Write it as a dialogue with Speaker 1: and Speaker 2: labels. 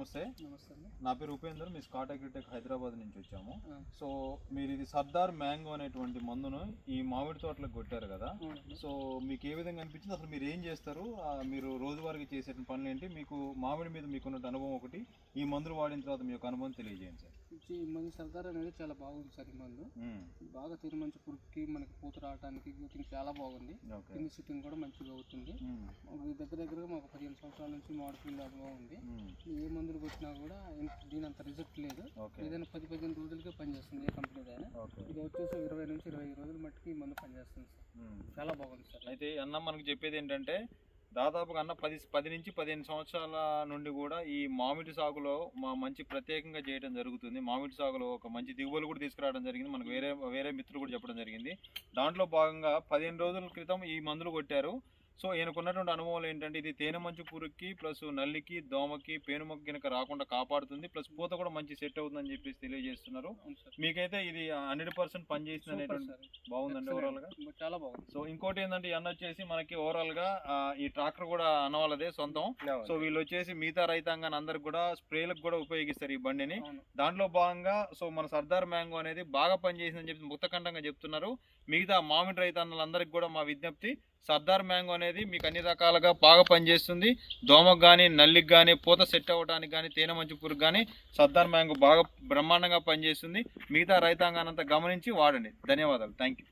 Speaker 1: నమస్తే.
Speaker 2: నమస్తే
Speaker 1: నా పేరు ఉపేందర్ మీ స్కాట్ అగ్రిటెక్ హైదరాబాద్ నుంచి వచ్చాము. సో మీరు ఇది సర్దార్ మ్యాంగో అనేటువంటి మందును ఈ మామిడి తోటలకు కొట్టారు కదా. సో మీకు ఏ విధంగా అనిపించింది? అసలు మీరు ఏం చేస్తారు? మీరు రోజువారీగా చేసే పనులు ఏంటి మీకు మామిడి మీద మీకున్న అనుభవం ఒకటి ఈ మందులు వాడిన తర్వాత మీ యొక్క అనుభవం తెలియజేయండి సార్.
Speaker 2: ఈ మందు సర్దార్ అనేది చాలా బాగుంది సార్ ఈ మందు. బాగా తిని మంచి పురుగుకి మనకి పూత రావడానికి చాలా బాగుంది. కింద సిట్టింగ్ కూడా మంచిగా అవుతుంది. దగ్గర దగ్గరగా మాకు పదిహేను సంవత్సరాల నుంచి మామిడి అనుభవం ఉంది. ఏ మందులు కొట్టినా కూడా దీని అంత రిజల్ట్ లేదు. ఏదైనా పది పదిహేను రోజులకే పనిచేస్తుంది ఏ కంపెనీ అయినా. ఇది వచ్చేసి ఇరవై నుంచి ఇరవై రోజుల మట్టుకి ఈ మందు పనిచేస్తుంది సార్. చాలా బాగుంది సార్.
Speaker 1: అయితే అన్న మనకు చెప్పేది ఏంటంటే దాదాపుగా అన్న పది పది నుంచి పదిహేను సంవత్సరాల నుండి కూడా ఈ మామిడి సాగులో మా మంచి ప్రత్యేకంగా చేయడం జరుగుతుంది. మామిడి సాగులో ఒక మంచి దిగుబడులు కూడా తీసుకురావడం జరిగింది. మనకు వేరే వేరే మిత్రులు కూడా చెప్పడం జరిగింది. దాంట్లో భాగంగా పదిహేను రోజుల క్రితం ఈ మందులు కొట్టారు. సో ఈయనకున్నటువంటి అనుభవాలు ఏంటంటే ఇది తేనె మంచు పురుగుకి ప్లస్ నల్లికి దోమకి పేనుమొక్క గినక రాకుండా కాపాడుతుంది. ప్లస్ పూత కూడా మంచి సెట్ అవుతుందని చెప్పేసి తెలియజేస్తున్నారు. మీకైతే ఇది హండ్రెడ్ పర్సెంట్ పనిచేస్తుంది
Speaker 2: సూపర్
Speaker 1: అనేటువంటి బాగుందండి
Speaker 2: ఓవరాల్గా. చాలా బాగుంది.
Speaker 1: సో ఇంకోటి ఏంటంటే అన్న వచ్చేసి మనకి ఓవరాల్గా ఈ ట్రాక్టర్ కూడా అన్న వాళ్ళదే సొంతం సో వీళ్ళు వచ్చేసి మిగతా రైతాంగాన్ని అందరికి కూడా స్ప్రేలకు కూడా ఉపయోగిస్తారు ఈ బండిని. దాంట్లో భాగంగా సో మన సర్దార్ మ్యాంగో అనేది బాగా పనిచేసిందని చెప్పి ముక్తకంఠంగా చెప్తున్నారు. మిగతా మామిడి రైతన్నలందరికీ కూడా మా విజ్ఞప్తి. సర్దార్ మ్యాంగో అనేది మీకు అన్ని రకాలుగా బాగా పనిచేస్తుంది. దోమకు కానీ నల్లికి కానీ పూత సెట్ అవ్వడానికి కానీ తేనె మంచు పురుగు కానీ సర్దార్ మ్యాంగో బాగా బ్రహ్మాండంగా పనిచేస్తుంది. మిగతా రైతాంగానంతా గమనించి వాడండి. ధన్యవాదాలు. Thank you